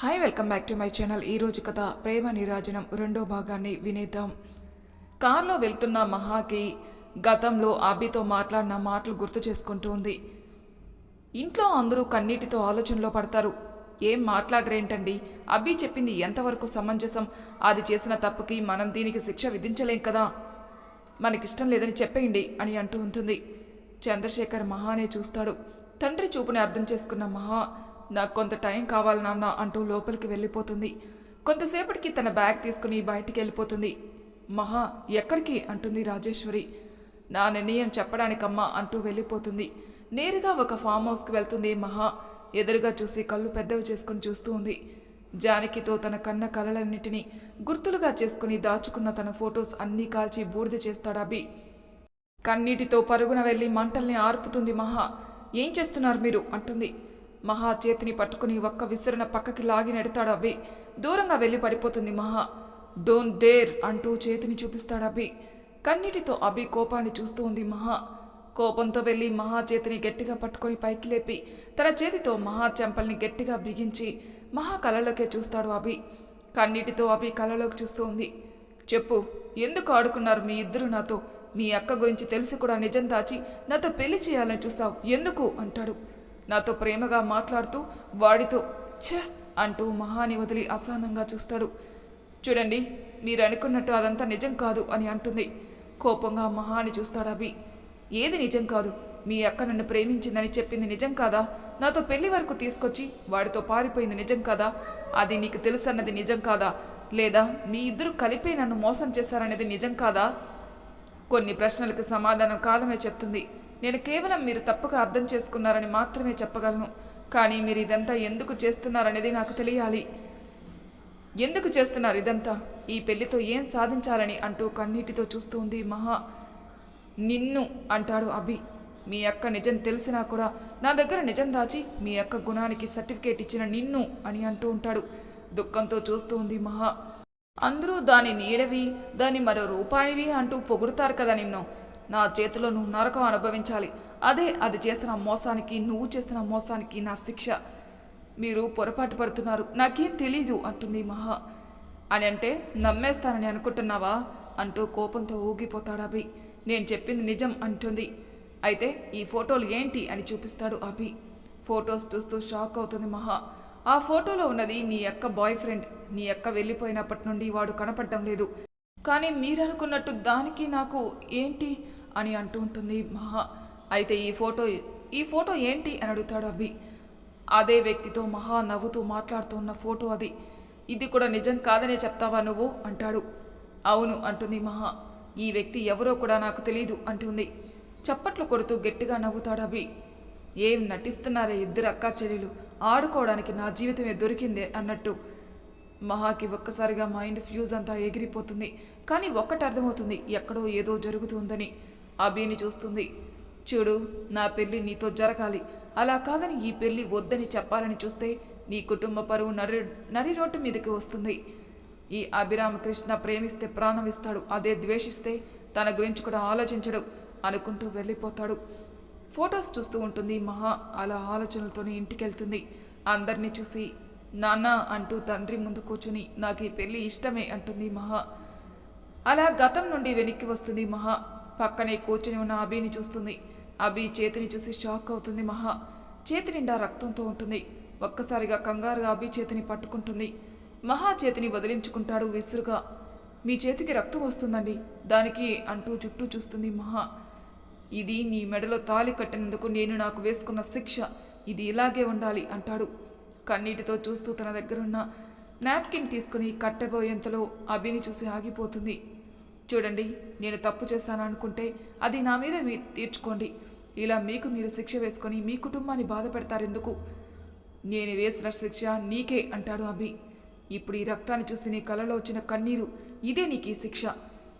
Hi welcome back to my channel ఈ రోజు కథ ప్రేమ నిరాజనం రెండో భాగాన్ని వినేద్దాం. కార్లో వెళ్తున్న మహాకి గతంలో అభితో మాట్లాడిన మాటలు గుర్తు చేసుకుంటూ ఉంది. ఇంట్లో అందరూ కన్నీటితో ఆలోచనలో పడతారు. ఏం మాట్లాడరేంటండి? అబ్బి చెప్పింది ఎంతవరకు సమంజసం? అది చేసిన తప్పుకి మనం దీనికి శిక్ష విధించలేం కదా? మనకిష్టం లేదని చెప్పేయండి అని అంటూ ఉంటుంది. చంద్రశేఖర్ మహానే చూస్తాడు. తండ్రి చూపుని అర్థం చేసుకున్న మహా నాకు కొంత టైం కావాలి నాన్న అంటూ లోపలికి వెళ్ళిపోతుంది. కొంతసేపటికి తన బ్యాగ్ తీసుకుని బయటికి వెళ్ళిపోతుంది. మహా ఎక్కడికి? అంటుంది రాజేశ్వరి. నా నిర్ణయం చెప్పడానికమ్మా అంటూ వెళ్ళిపోతుంది. నేరుగా ఒక ఫామ్ హౌస్కి వెళ్తుంది మహా. ఎదురుగా చూసి కళ్ళు పెద్దవి చేసుకుని చూస్తూ ఉంది. జానకితో తన కన్న కలలన్నిటినీ గుర్తులుగా చేసుకుని దాచుకున్న తన ఫొటోస్ అన్నీ కాల్చి బూడిద చేస్తాడు కన్నీటితో పరుగున వెళ్ళి మంటల్ని ఆర్పుతుంది మహా. ఏం చేస్తున్నారు మీరు? అంటుంది. మహా చేతిని పట్టుకుని ఒక్క విసిరిన పక్కకి లాగి నెడతాడు అభి. దూరంగా వెళ్ళి పడిపోతుంది మహా. డోంట్ డేర్ అంటూ చేతిని చూపిస్తాడు అభి. కన్నీటితో అభి కోపాన్ని చూస్తూ ఉంది మహా. కోపంతో వెళ్ళి మహా చేతిని గట్టిగా పట్టుకొని పైకి లేపి తన చేతితో మహా చెంపల్ని గట్టిగా బిగించి మహా కళలోకే చూస్తాడు అభి. కన్నీటితో అభి కళలోకి చూస్తూ ఉంది. చెప్పు ఎందుకు ఆడుకున్నారు మీ ఇద్దరు నాతో? మీ అక్క గురించి తెలిసి కూడా నిజం దాచి నాతో పెళ్ళి చేయాలని చూస్తావు. ఎందుకు? అంటాడు. నాతో ప్రేమగా మాట్లాడుతూ వాడితో ఛ! అంటూ మహాని వదిలి అసహనంగా చూస్తాడు. చూడండి మీరు అనుకున్నట్టు అదంతా నిజం కాదు అని అంటుంది. కోపంగా మహాని చూస్తాడు అభి? ఏది నిజం కాదు? మీ అక్క నన్ను ప్రేమించిందని చెప్పింది నిజం కాదా? నాతో పెళ్ళి వరకు తీసుకొచ్చి వాడితో పారిపోయింది నిజం కాదా? అది నీకు తెలుసన్నది నిజం కాదా? లేదా మీ ఇద్దరు కలిపే నన్ను మోసం చేశారనేది నిజం కాదా? కొన్ని ప్రశ్నలకు సమాధానం కాలమే చెప్తుంది. నేను కేవలం మీరు తప్పుగా అర్థం చేసుకున్నారని మాత్రమే చెప్పగలను. కానీ మీరు ఇదంతా ఎందుకు చేస్తున్నారనేది నాకు తెలియాలి. ఎందుకు చేస్తున్నారు ఇదంతా? ఈ పెళ్ళితో ఏం సాధించాలని అంటూ కన్నీటితో చూస్తూ ఉంది మహా. నిన్ను అంటాడు అభి. మీ అక్క నిజం తెలిసినా కూడా నా దగ్గర నిజం దాచి మీ అక్క గుణానికి సర్టిఫికేట్ ఇచ్చిన నిన్ను అని అంటూ ఉంటాడు. దుఃఖంతో చూస్తూ ఉంది మహా. అందరూ దాని నీడవి దాని మరో రూపానివి అంటూ పొగుడుతారు కదా నిన్ను. నా చేతిలో నువ్వు నరకం అనుభవించాలి. అదే అది చేసిన మోసానికి నువ్వు చేసిన మోసానికి నా శిక్ష. మీరు పొరపాటు పడుతున్నారు. నాకేం తెలీదు అంటుంది మహా. అని అంటే నమ్మేస్తానని అనుకుంటున్నావా? అంటూ కోపంతో ఊగిపోతాడు అభి. నేను చెప్పింది నిజం అంటుంది. అయితే ఈ ఫోటోలు ఏంటి అని చూపిస్తాడు అభి. ఫొటోస్ చూస్తూ షాక్ అవుతుంది మహా. ఆ ఫోటోలో ఉన్నది నీ అక్క బాయ్ ఫ్రెండ్. నీ అక్క వెళ్ళిపోయినప్పటి నుండి వాడు కనపడటం లేదు. కానీ మీరనుకున్నట్టు దానికి నాకు ఏంటి? అని అంటూ ఉంటుంది. మహా అయితే ఈ ఫోటో ఈ ఫోటో ఏంటి? అని అడుగుతాడు అభి. అదే వ్యక్తితో మహా నవ్వుతూ మాట్లాడుతూ ఉన్న ఫోటో అది. ఇది కూడా నిజం కాదనే చెప్తావా నువ్వు? అంటాడు. అవును అంటుంది మహా. ఈ వ్యక్తి ఎవరో కూడా నాకు తెలియదు అంటుంది. చప్పట్లు కొడుతూ గట్టిగా నవ్వుతాడు అభి. ఏం నటిస్తున్నారే ఇద్దరు అక్కా చెల్లెలు? ఆడుకోవడానికి నా జీవితమే దొరికిందే అన్నట్టు. మహాకి ఒక్కసారిగా మైండ్ ఫ్యూజ్ అంతా ఎగిరిపోతుంది. కానీ ఒక్కటి అర్థమవుతుంది ఎక్కడో ఏదో జరుగుతుందని అభిని చూస్తుంది. చూడు నా పెళ్ళి నీతో జరగాలి. అలా కాదని ఈ పెళ్ళి వద్దని చెప్పాలని చూస్తే నీ కుటుంబ పరువు నరి నరి రోడ్డు మీదకి వస్తుంది. ఈ అభిరామకృష్ణ ప్రేమిస్తే ప్రాణం ఇస్తాడు. అదే ద్వేషిస్తే తన గురించి కూడా ఆలోచించడు అనుకుంటూ వెళ్ళిపోతాడు. ఫొటోస్ చూస్తూ ఉంటుంది. మహా అలా ఆలోచనలతోనే ఇంటికెళ్తుంది. అందరినీ చూసి నాన్న అంటూ తండ్రి ముందు కూర్చుని నాకు ఈ పెళ్ళి ఇష్టమే అంటుంది మహా. అలా గతం నుండి వెనక్కి వస్తుంది మహా. పక్కనే కూర్చుని ఉన్న అభిని చూస్తుంది. అభి చేతిని చూసి షాక్ అవుతుంది మహా. చేతి నిండా రక్తంతో ఉంటుంది. ఒక్కసారిగా కంగారుగా అభి చేతిని పట్టుకుంటుంది. మహా చేతిని వదిలించుకుంటాడు విసురుగా. మీ చేతికి రక్తం వస్తుందండి. దానికి అంటూ చుట్టూ చూస్తుంది మహా. ఇది నీ మెడలో తాలి కట్టినందుకు నేను నాకు వేసుకున్న శిక్ష. ఇది ఇలాగే ఉండాలి అంటాడు. కన్నీటితో చూస్తూ తన దగ్గరున్న నాప్కిన్ తీసుకుని కట్టబోయేంతలో అభిని చూసి ఆగిపోతుంది. చూడండి నేను తప్పు చేశాను అనుకుంటే అది నా మీద మీ తీర్చుకోండి. ఇలా మీకు మీరు శిక్ష వేసుకొని మీ కుటుంబాన్ని బాధ పెడతారెందుకు? నేను వేసిన శిక్ష నీకే అంటాడు అభి. ఇప్పుడు ఈ రక్తాన్ని చూసి నీ కలలో వచ్చిన కన్నీరు ఇదే నీకు ఈ శిక్ష.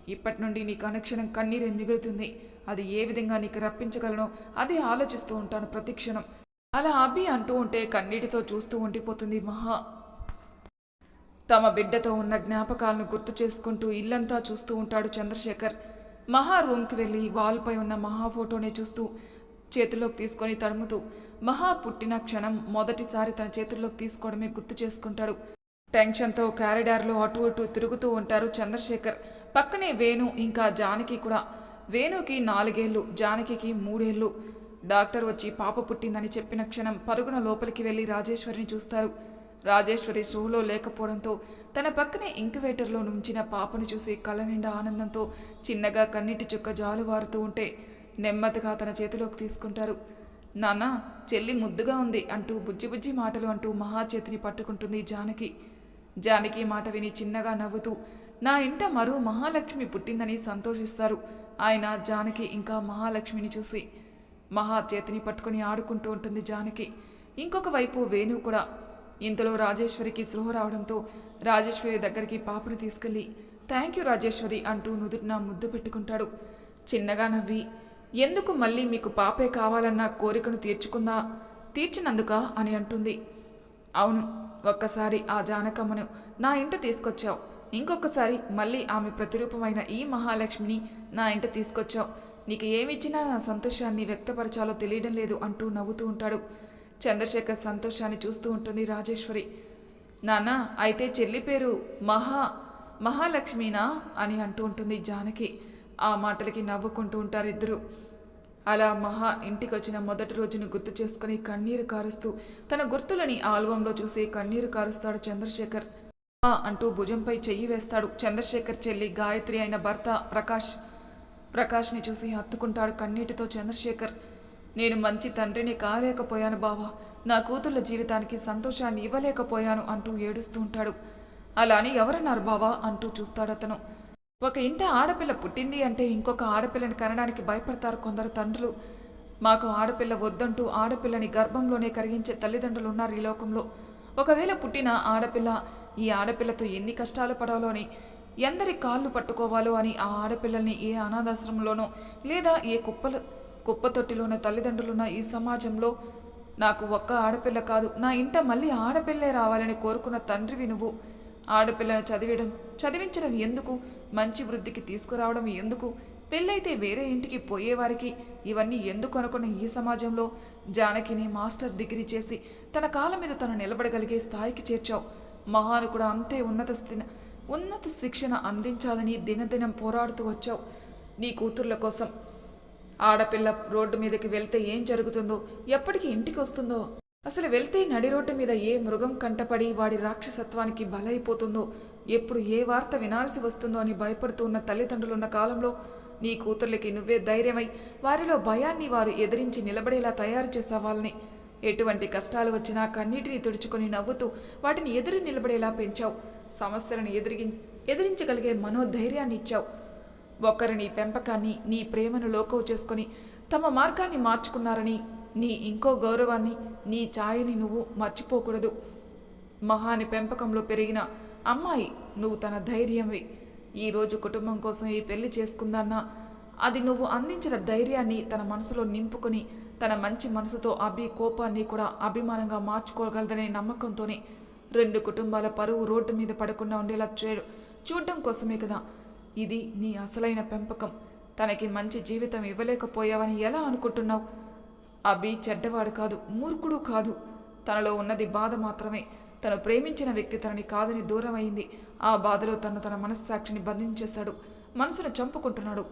ఇప్పటి నుండి నీకు అనుక్షణం కన్నీరే మిగులుతుంది. అది ఏ విధంగా నీకు రప్పించగలనో అదే ఆలోచిస్తూ ఉంటాను ప్రతిక్షణం. అలా అభి అంటూ ఉంటే కన్నీటితో చూస్తూ ఉండిపోతుంది మహా. తమ బిడ్డతో ఉన్న జ్ఞాపకాలను గుర్తు చేసుకుంటూ ఇల్లంతా చూస్తూ ఉంటాడు చంద్రశేఖర్. మహా రూమ్కి వెళ్ళి వాల్పై ఉన్న మహా ఫోటోనే చూస్తూ చేతిలోకి తీసుకొని తడుముతూ మహా పుట్టిన క్షణం మొదటిసారి తన చేతుల్లోకి తీసుకోవడమే గుర్తు చేసుకుంటాడు. టెన్షన్తో క్యారిడార్లో అటు అటు తిరుగుతూ ఉంటారు చంద్రశేఖర్. పక్కనే వేణు ఇంకా జానకి కూడా. వేణుకి నాలుగేళ్ళు జానకి మూడేళ్ళు డాక్టర్ వచ్చి పాప పుట్టిందని చెప్పిన క్షణం పరుగున లోపలికి వెళ్ళి రాజేశ్వరిని చూస్తారు. రాజేశ్వరి స్టోవ్లో లేకపోవడంతో తన పక్కనే ఇంక్యువేటర్లో నుంచిన పాపను చూసి కళ్ళ నిండా ఆనందంతో చిన్నగా కన్నీటి చుక్క జాలువారుతూ ఉంటే నెమ్మదిగా తన చేతిలోకి తీసుకుంటారు. నాన్న చెల్లి ముద్దుగా ఉంది అంటూ బుజ్జి బుజ్జి మాటలు అంటూ మహాచేతిని పట్టుకుంటుంది జానకి. జానకి మాట విని చిన్నగా నవ్వుతూ నా ఇంట మరో మహాలక్ష్మి పుట్టిందని సంతోషిస్తారు. ఆయన జానకి ఇంకా మహాలక్ష్మిని చూసి. మహా చేతిని పట్టుకొని ఆడుకుంటూ ఉంటుంది జానకి. ఇంకొక వైపు వేణు కూడా ఇంతలో రాజేశ్వరికి స్పృహ రావడంతో రాజేశ్వరి దగ్గరికి పాపను తీసుకెళ్ళి థ్యాంక్ యూ రాజేశ్వరి అంటూ నుదుటిన ముద్దు పెట్టుకుంటాడు. చిన్నగా నవ్వి ఎందుకు మళ్ళీ మీకు పాపే కావాలన్న కోరికను తీర్చుకుందా? తీర్చినందుక? అని అంటుంది. అవును ఒక్కసారి ఆ జానకమ్మను నా ఇంట తీసుకొచ్చావు. ఇంకొకసారి మళ్ళీ ఆమె ప్రతిరూపమైన ఈ మహాలక్ష్మిని నా ఇంట తీసుకొచ్చావు. నీకు ఏమిచ్చినా నా సంతోషాన్ని వ్యక్తపరచాలో తెలియడం లేదు అంటూ నవ్వుతూ ఉంటాడు. చంద్రశేఖర్ సంతోషాన్ని చూస్తూ ఉంటుంది రాజేశ్వరి. నాన్న అయితే చెల్లి పేరు మహా మహాలక్ష్మినా? అని అంటూ ఉంటుంది జానకి. ఆ మాటలకి నవ్వుకుంటూ ఉంటారు ఇద్దరు అలా మహా ఇంటికి వచ్చిన మొదటి రోజును గుర్తు చేసుకుని కన్నీరు కారుస్తూ తన గుర్తులని ఆల్బంలో చూసి కన్నీరు కారుస్తాడు చంద్రశేఖర్. ఆ అంటూ భుజంపై చెయ్యి వేస్తాడు చంద్రశేఖర్ చెల్లి గాయత్రి అయిన భర్త ప్రకాష్. ప్రకాష్ని చూసి హత్తుకుంటాడు కన్నీటితో చంద్రశేఖర్. నేను మంచి తండ్రిని కాలేకపోయాను బావా. నా కూతుళ్ళ జీవితానికి సంతోషాన్ని ఇవ్వలేకపోయాను అంటూ ఏడుస్తూ ఉంటాడు. అలా అని ఎవరన్నారు బావా అంటూ చూస్తాడు అతను. ఒక ఇంట ఆడపిల్ల పుట్టింది అంటే ఇంకొక ఆడపిల్లని కనడానికి భయపడతారు కొందరు తండ్రులు. మాకు ఆడపిల్ల వద్దంటూ ఆడపిల్లని గర్భంలోనే కరిగించే తల్లిదండ్రులు ఉన్నారు ఈ లోకంలో. ఒకవేళ పుట్టిన ఆడపిల్ల ఈ ఆడపిల్లతో ఎన్ని కష్టాలు పడాలో అని ఎందరి కాళ్ళు పట్టుకోవాలో అని ఆ ఆడపిల్లల్ని ఏ అనాథాశ్రమంలోనో లేదా ఏ కుప్పలు కుప్పతొట్టిలోని తల్లిదండ్రులున్న ఈ సమాజంలో నాకు ఒక్క ఆడపిల్ల కాదు. నా ఇంట మళ్ళీ ఆడపిల్లే రావాలని కోరుకున్న తండ్రివి నువ్వు. ఆడపిల్లను చదివడం చదివించడం ఎందుకు? మంచి వృద్ధికి తీసుకురావడం ఎందుకు? పెళ్ళైతే వేరే ఇంటికి పోయేవారికి ఇవన్నీ ఎందుకు అనుకున్న ఈ సమాజంలో? జానకిని మాస్టర్ డిగ్రీ చేసి తన కాళ్ళ మీద తను నిలబడగలిగే స్థాయికి చేర్చావు. మహాను కూడా అంతే ఉన్నత స్థిన ఉన్నత శిక్షణ అందించాలని దినదినం పోరాడుతూ వచ్చావు. నీ కూతుర్ల కోసం ఆడపిల్ల రోడ్డు మీదకి వెళ్తే ఏం జరుగుతుందో ఎప్పటికి ఇంటికి వస్తుందో? అసలు వెళ్తే నడి రోడ్డు మీద ఏ మృగం కంటపడి వాడి రాక్షసత్వానికి బలైపోతుందో? ఎప్పుడు ఏ వార్త వినాల్సి వస్తుందో అని భయపడుతూ ఉన్న తల్లిదండ్రులున్న కాలంలో నీ కూతుర్లకి నువ్వే ధైర్యమై వారిలో భయాన్ని వారు ఎదిరించి నిలబడేలా తయారు చేసావాలని ఎటువంటి కష్టాలు వచ్చినా కన్నీటిని తుడుచుకొని నవ్వుతూ వాటిని ఎదురు నిలబడేలా పెంచావు. సమస్యలను ఎదిరి ఎదిరించగలిగే మనోధైర్యాన్ని ఇచ్చావు. ఒకరు నీ పెంపకాన్ని నీ ప్రేమను లోకవు చేసుకొని తమ మార్గాన్ని మార్చుకున్నారని నీ ఇంకో గౌరవాన్ని నీ ఛాయని నువ్వు మర్చిపోకూడదు. మహాని పెంపకంలో పెరిగిన అమ్మాయి నువ్వు తన ధైర్యమే. ఈరోజు కుటుంబం కోసం ఈ పెళ్ళి చేసుకుందన్నా అది నువ్వు అందించిన ధైర్యాన్ని తన మనసులో నింపుకొని తన మంచి మనసుతో అభి కోపాన్ని కూడా అభిమానంగా మార్చుకోగలదనే నమ్మకంతోనే రెండు కుటుంబాల పరువు రోడ్డు మీద పడకుండా ఉండేలా చూ చూడడం కోసమే కదా ఇది నీ అసలైన పెంపకం. తనకి మంచి జీవితం ఇవ్వలేకపోయావని ఎలా అనుకుంటున్నావు? అభి చెడ్డవాడు కాదు మూర్ఖుడు కాదు. తనలో ఉన్నది బాధ మాత్రమే. తను ప్రేమించిన వ్యక్తి తనని కాదని దూరం అయింది ఆ బాధలో తను తన మనస్సాక్షిని బంధించేశాడు. మనసును చంపుకుంటున్నాడు.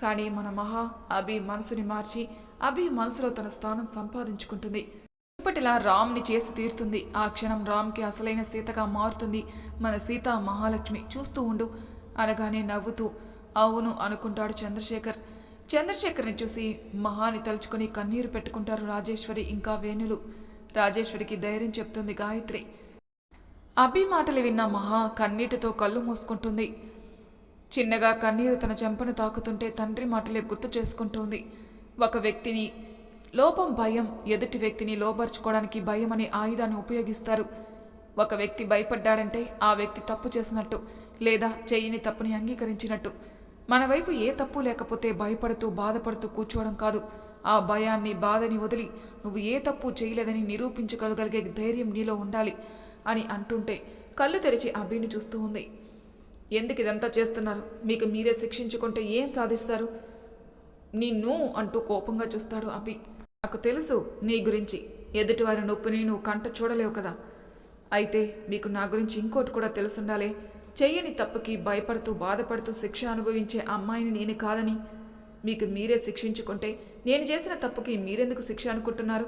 కానీ మన మహా అభి మనసుని మార్చి అభి మనసులో తన స్థానం సంపాదించుకుంటుంది. ఇప్పటిలా రామ్ని చేసి తీరుతుంది. ఆ క్షణం రామ్కి అసలైన సీతగా మారుతుంది. మన సీత మహాలక్ష్మి చూస్తూ ఉండు. అనగానే నవ్వుతూ అవును అనుకుంటాడు చంద్రశేఖర్. చంద్రశేఖర్ని చూసి మహాని తలుచుకుని కన్నీరు పెట్టుకుంటారు రాజేశ్వరి ఇంకా వేణులు. రాజేశ్వరికి ధైర్యం చెప్తుంది గాయత్రి. అభి మాటలు విన్న మహా కన్నీటితో కళ్ళు మూసుకుంటుంది. చిన్నగా కన్నీరు తన చెంపను తాకుతుంటే తండ్రి మాటలే గుర్తు చేసుకుంటుంది. ఒక వ్యక్తిని లోపం భయం ఎదుటి వ్యక్తిని లోపరుచుకోవడానికి భయం అనే ఆయుధాన్ని ఉపయోగిస్తారు. ఒక వ్యక్తి భయపడ్డాడంటే ఆ వ్యక్తి తప్పు చేసినట్టు. లేదా చేయని తప్పుని అంగీకరించినట్టు. మన వైపు ఏ తప్పు లేకపోతే భయపడుతూ బాధపడుతూ కూర్చోవడం కాదు. ఆ భయాన్ని బాధని వదిలి నువ్వు ఏ తప్పు చేయలేదని నిరూపించగలగలిగే ధైర్యం నీలో ఉండాలి అని అంటుంటే కళ్ళు తెరిచి అభిని చూస్తూ ఉంది. ఎందుకు ఇదంతా చేస్తున్నారు? మీకు మీరే శిక్షించుకుంటే ఏం సాధిస్తారు? నిన్ను అంటూ కోపంగా చూస్తాడు అభి. నాకు తెలుసు నీ గురించి. ఎదుటివారి నొప్పిని నువ్వు కంట చూడలేవు కదా. అయితే మీకు నా గురించి ఇంకోటి కూడా తెలుసుండాలే. చెయ్యని తప్పుకి భయపడుతూ బాధపడుతూ శిక్ష అనుభవించే అమ్మాయిని నేను కాదని. మీకు మీరే శిక్షించుకుంటే నేను చేసిన తప్పుకి మీరెందుకు శిక్ష అనుకుంటున్నారు?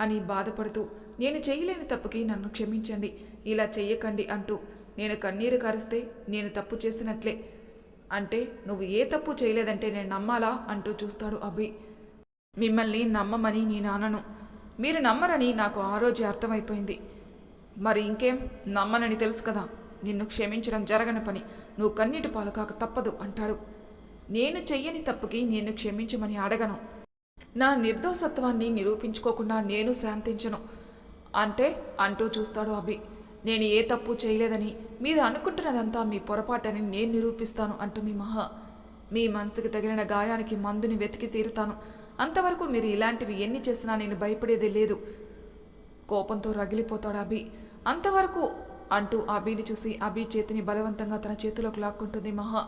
అని బాధపడుతూ నేను చేయలేని తప్పుకి నన్ను క్షమించండి ఇలా చెయ్యకండి అంటూ నేను కన్నీరు కారిస్తే నేను తప్పు చేసినట్లే. అంటే నువ్వు ఏ తప్పు చేయలేదంటే నేను నమ్మాలా? అంటూ చూస్తాడు అభి. మిమ్మల్ని నమ్మమని నేను అనను. మీరు నమ్మరని నాకు ఆ రోజే అర్థమైపోయింది. మరి ఇంకేం? నమ్మనని తెలుసు కదా. నిన్ను క్షమించడం జరగని పని. నువ్వు కన్నీటి పాలు కాక తప్పదు అంటాడు. నేను చెయ్యని తప్పుకి నేను క్షమించమని అడగను. నా నిర్దోషత్వాన్ని నిరూపించుకోకుండా నేను శాంతించను. అంటే అంటూ చూస్తాడు అభి. నేను ఏ తప్పు చేయలేదని మీరు అనుకుంటున్నదంతా మీ పొరపాటని నేను నిరూపిస్తాను అంటుంది మహా. మీ మనసుకి తగిలిన గాయానికి మందుని వెతికి తీరుతాను. అంతవరకు మీరు ఇలాంటివి ఎన్ని చేసినా నేను భయపడేది లేదు. కోపంతో రగిలిపోతాడు అభి. అంతవరకు అంటూ అబీని చూసి అభి చేతిని బలవంతంగా తన చేతిలోకి లాక్కుంటుంది మహా.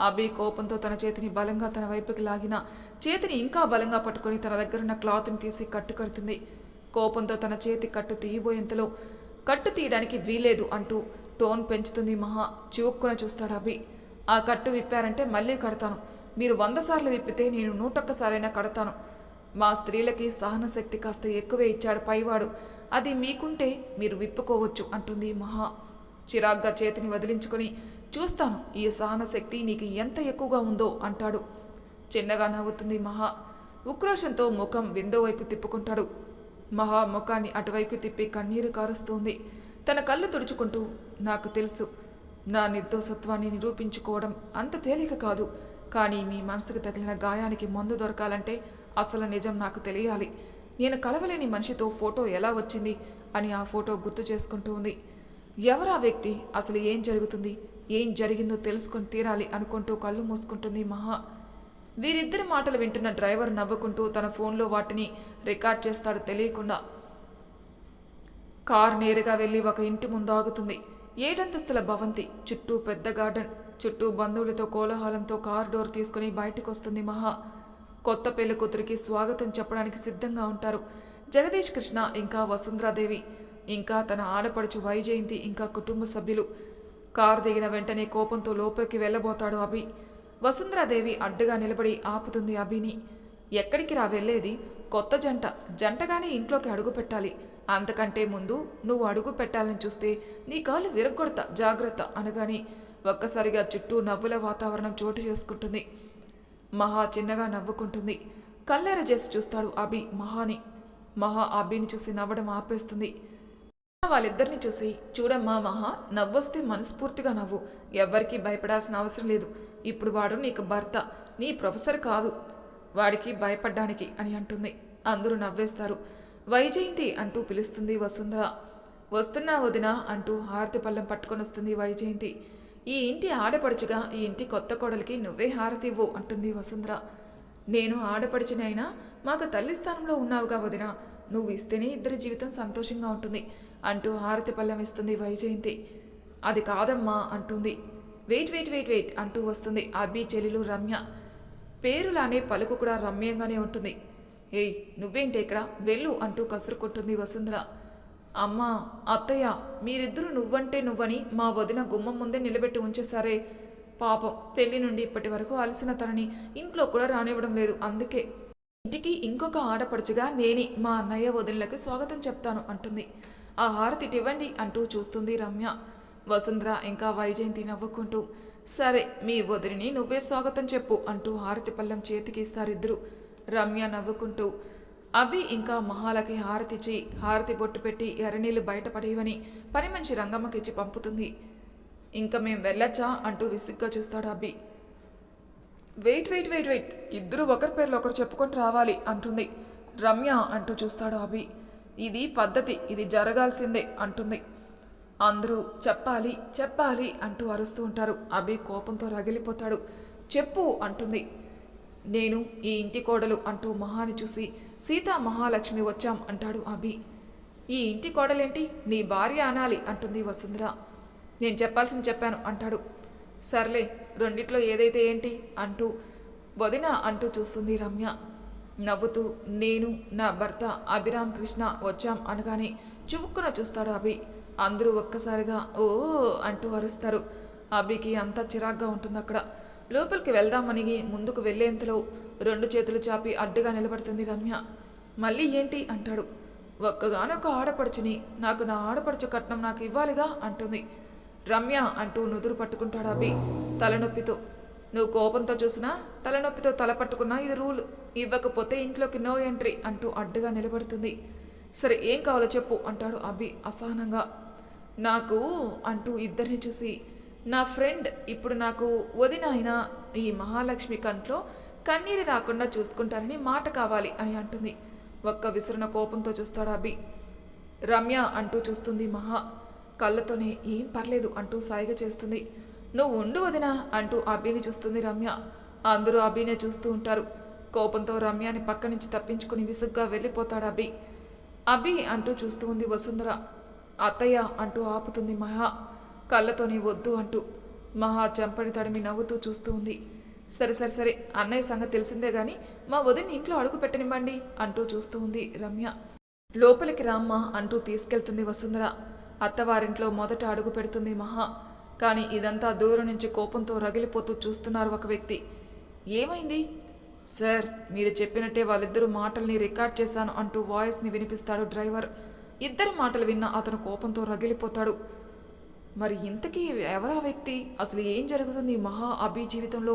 అభి కోపంతో తన చేతిని బలంగా తన వైపుకి లాగిన చేతిని ఇంకా బలంగా పట్టుకొని తన దగ్గరున్న క్లాత్ని తీసి కట్టు కడుతుంది. కోపంతో తన చేతి కట్టు తీయబోయేంతలో కట్టు తీయడానికి వీలేదు అంటూ టోన్ పెంచుతుంది మహా. చివుక్కున చూస్తాడు అభి ఆ కట్టు విప్పారంటే మళ్ళీ కడతాను. మీరు వంద సార్లు విప్పితే నేను నూటొక్కసారైనా కడతాను. మా స్త్రీలకి సహన శక్తి కాస్త ఎక్కువే ఇచ్చాడు పైవాడు. అది మీకుంటే మీరు విప్పుకోవచ్చు అంటుంది మహా. చిరాగ్గా చేతిని వదిలించుకొని చూస్తాను ఈ సహన శక్తి నీకు ఎంత ఎక్కువగా ఉందో అంటాడు. చిన్నగా నవ్వుతుంది మహా. ఉక్రోషంతో ముఖం విండో వైపు తిప్పుకుంటాడు. మహా ముఖాన్ని అటువైపు తిప్పి కన్నీరు కారుస్తోంది. తన కళ్ళు తుడుచుకుంటూ నాకు తెలుసు నా నిర్దోషత్వాన్ని నిరూపించుకోవడం అంత తేలిక కాదు. కానీ మీ మనసుకు తగిలిన గాయానికి మందు దొరకాలంటే అసలు నిజం నాకు తెలియాలి. నేను కలవలేని మనిషితో ఫోటో ఎలా వచ్చింది అని ఆ ఫోటో గుర్తు చేసుకుంటూ ఉంది. ఎవరా వ్యక్తి? అసలు ఏం జరుగుతుంది? ఏం జరిగిందో తెలుసుకొని తీరాలి అనుకుంటూ కళ్ళు మూసుకుంటుంది మహా. వీరిద్దరి మాటలు వింటున్న డ్రైవర్ నవ్వుకుంటూ తన ఫోన్లో వాటిని రికార్డ్ చేస్తాడు తెలియకుండా. కార్ నేరుగా వెళ్ళి ఒక ఇంటి ముందు ఆగుతుంది ఏడంతస్తుల భవంతి చుట్టూ పెద్ద గార్డెన్ చుట్టూ బంధువులతో కోలాహలంతో కార్ డోర్ తీసుకుని బయటకు వస్తుంది మహా. కొత్త పెళ్ళి కూతురికి స్వాగతం చెప్పడానికి సిద్ధంగా ఉంటారు. జగదీష్ కృష్ణ ఇంకా వసుంధరాదేవి. ఇంకా తన ఆడపడుచు వైజయంతి ఇంకా కుటుంబ సభ్యులు. కారు దిగిన వెంటనే కోపంతో లోపలికి వెళ్ళబోతాడు అభి. వసుంధరాదేవి అడ్డుగా నిలబడి ఆపుతుంది అభిని. ఎక్కడికి రా వెళ్ళేది? కొత్త జంట. జంటగానే ఇంట్లోకి అడుగు పెట్టాలి. అంతకంటే ముందు నువ్వు అడుగు పెట్టాలని చూస్తే నీ కాలు విరగొడతా జాగ్రత్త అనగాని ఒక్కసారిగా చుట్టూ నవ్వుల వాతావరణం చోటు చేసుకుంటుంది. మహా చిన్నగా నవ్వుకుంటుంది. కల్లెర చేసి చూస్తాడు అభి మహాని. మహా అభిని చూసి నవ్వడం ఆపేస్తుంది. వాళ్ళిద్దరిని చూసి చూడమ్మా మహా నవ్వొస్తే మనస్ఫూర్తిగా నవ్వు. ఎవ్వరికీ భయపడాల్సిన అవసరం లేదు. ఇప్పుడు వాడు నీకు భర్త. నీ ప్రొఫెసర్ కాదు. వాడికి భయపడ్డానికి అని అంటుంది. అందరూ నవ్వేస్తారు. వైజయంతి అంటూ పిలుస్తుంది వసుంధర. వస్తున్నా వదినా అంటూ హారతి పళ్ళెం పట్టుకొని వస్తుంది వైజయంతి. ఈ ఇంటి ఆడపడుచుగా ఈ ఇంటి కొత్త కోడలికి నువ్వే హారతివ్వు అంటుంది వసుంధర. నేను ఆడపడిచినైనా మాకు తల్లి స్థానంలో ఉన్నావుగా వదిన. నువ్వు ఇస్తేనే ఇద్దరి జీవితం సంతోషంగా ఉంటుంది అంటూ హారతి పళ్ళెం ఇస్తుంది వైజయంతి. అది కాదమ్మా అంటుంది. వెయిట్ వెయిట్ వెయిట్ వెయిట్ అంటూ వస్తుంది అబ్బి చెల్లెలు రమ్య. పేరులానే పలుకు కూడా రమ్యంగానే ఉంటుంది. ఏయ్ నువ్వేంటి ఇక్కడ? వెళ్ళు అంటూ కసురుకుంటుంది వసుంధర. అమ్మా అత్తయ్య మీరిద్దరూ నువ్వంటే నువ్వని మా వదిన గుమ్మం ముందే నిలబెట్టి ఉంచేశారే. పాపం పెళ్ళి నుండి ఇప్పటి వరకు అలసిన తనని ఇంట్లో కూడా రానివ్వడం లేదు. అందుకే ఇంటికి ఇంకొక ఆడపడుచుగా నేనే మా అన్నయ్య వదినలకి స్వాగతం చెప్తాను అంటుంది. ఆ హారతి ఇవ్వండి అంటూ చూస్తుంది రమ్య. వసుంధర ఇంకా వైజయంతి నవ్వుకుంటూ సరే మీ వదిలిని నువ్వే స్వాగతం చెప్పు అంటూ హారతి పళ్ళెం చేతికి ఇస్తారిద్దరు. రమ్య నవ్వుకుంటూ అభి ఇంకా మహాలకి హారతిచ్చి హారతి బొట్టు పెట్టి ఎర్రనీళ్ళు బయటపడేవని పని మంచి రంగమ్మకిచ్చి పంపుతుంది. ఇంకా మేం వెళ్ళొచ్చా అంటూ విసుగ్గా చూస్తాడు Abhi. Wait wait wait wait ఇద్దరు ఒకరి పేర్లు ఒకరు చెప్పుకొని రావాలి అంటుంది. రమ్య అంటూ చూస్తాడు అభి. ఇది పద్ధతి ఇది జరగాల్సిందే అంటుంది. అందరూ చెప్పాలి చెప్పాలి అంటూ అరుస్తూ ఉంటారు. అభి కోపంతో రగిలిపోతాడు. చెప్పు అంటుంది. నేను ఈ ఇంటి కోడలు అంటూ మహాని చూసి సీతా మహాలక్ష్మి వచ్చాం అంటాడు అభి. ఈ ఇంటి కోడలేంటి? నీ భార్య అనాలి అంటుంది వసుంధర. నేను చెప్పాల్సింది చెప్పాను అంటాడు. సర్లే రెండిట్లో ఏదైతే ఏంటి? అంటూ వదిన అంటూ చూస్తుంది రమ్య. నవ్వుతూ నేను నా భర్త అభిరామ్ కృష్ణ వచ్చాం అనగానే చువుక్కున చూస్తాడు అభి. అందరూ ఒక్కసారిగా ఓ అంటూ అరుస్తారు. అభికి అంతా చిరాగ్గా ఉంటుంది అక్కడ లోపలికి వెళ్దామని ముందుకు వెళ్ళేంతలో రెండు చేతులు చాపి అడ్డుగా నిలబడుతుంది రమ్య. మళ్ళీ ఏంటి అంటాడు. ఒక్కగానొక్క ఆడపడుచుని నాకు నా ఆడపడుచు కట్నం నాకు ఇవ్వాలిగా అంటుంది. రమ్య అంటూ నుదురు పట్టుకుంటాడు అభి తలనొప్పితో. నువ్వు కోపంతో చూసినా తలనొప్పితో తల పట్టుకున్నా ఇది రూల్. ఇవ్వకపోతే ఇంట్లోకి నో ఎంట్రీ అంటూ అడ్డుగా నిలబడుతుంది. సరే ఏం కావాలో చెప్పు అంటాడు అభి అసహనంగా. నాకు అంటూ ఇద్దరిని చూసి నా ఫ్రెండ్ ఇప్పుడు నాకు వదిన అయిన ఈ మహాలక్ష్మి కంట్లో కన్నీరు రాకుండా చూసుకుంటారని మాట కావాలి అని అంటుంది. ఒక్క విసురున కోపంతో చూస్తాడు అభి. రమ్య అంటూ చూస్తుంది మహా. కళ్ళతోనే ఏం పర్లేదు అంటూ సాయిగ చేస్తుంది. నువ్వు ఉండు వదినా అంటూ అభిని చూస్తుంది రమ్య. అందరూ అభినే చూస్తూ ఉంటారు. కోపంతో రమ్యని పక్క నుంచి తప్పించుకుని విసుగ్గా వెళ్ళిపోతాడు అభి. అభి అంటూ చూస్తూ ఉంది వసుంధర. అత్తయ్య అంటూ ఆపుతుంది మహా. కళ్ళతోనే వద్దు అంటూ మహా చెంపని తడిమి నవ్వుతూ చూస్తూ ఉంది. సరే సరే సరే అన్నయ్య సంగతి తెలిసిందే గాని మా వదిన ఇంట్లో అడుగు పెట్టనివ్వండి అంటూ చూస్తూ ఉంది రమ్య. లోపలికి రామ్మ అంటూ తీసుకెళ్తుంది వసుంధర. అత్తవారింట్లో మొదట అడుగు పెడుతుంది మహా. కానీ ఇదంతా దూరం నుంచి కోపంతో రగిలిపోతూ చూస్తున్నారు ఒక వ్యక్తి. ఏమైంది? సార్ మీరు చెప్పినట్టే వాళ్ళిద్దరూ మాటల్ని రికార్డ్ చేశాను అంటూ వాయిస్ని వినిపిస్తాడు డ్రైవర్. ఇద్దరి మాటలు విన్న అతను కోపంతో రగిలిపోతాడు. మరి ఇంతకీ ఎవరా వ్యక్తి? అసలు ఏం జరుగుతుంది ఈ మహా అభి జీవితంలో?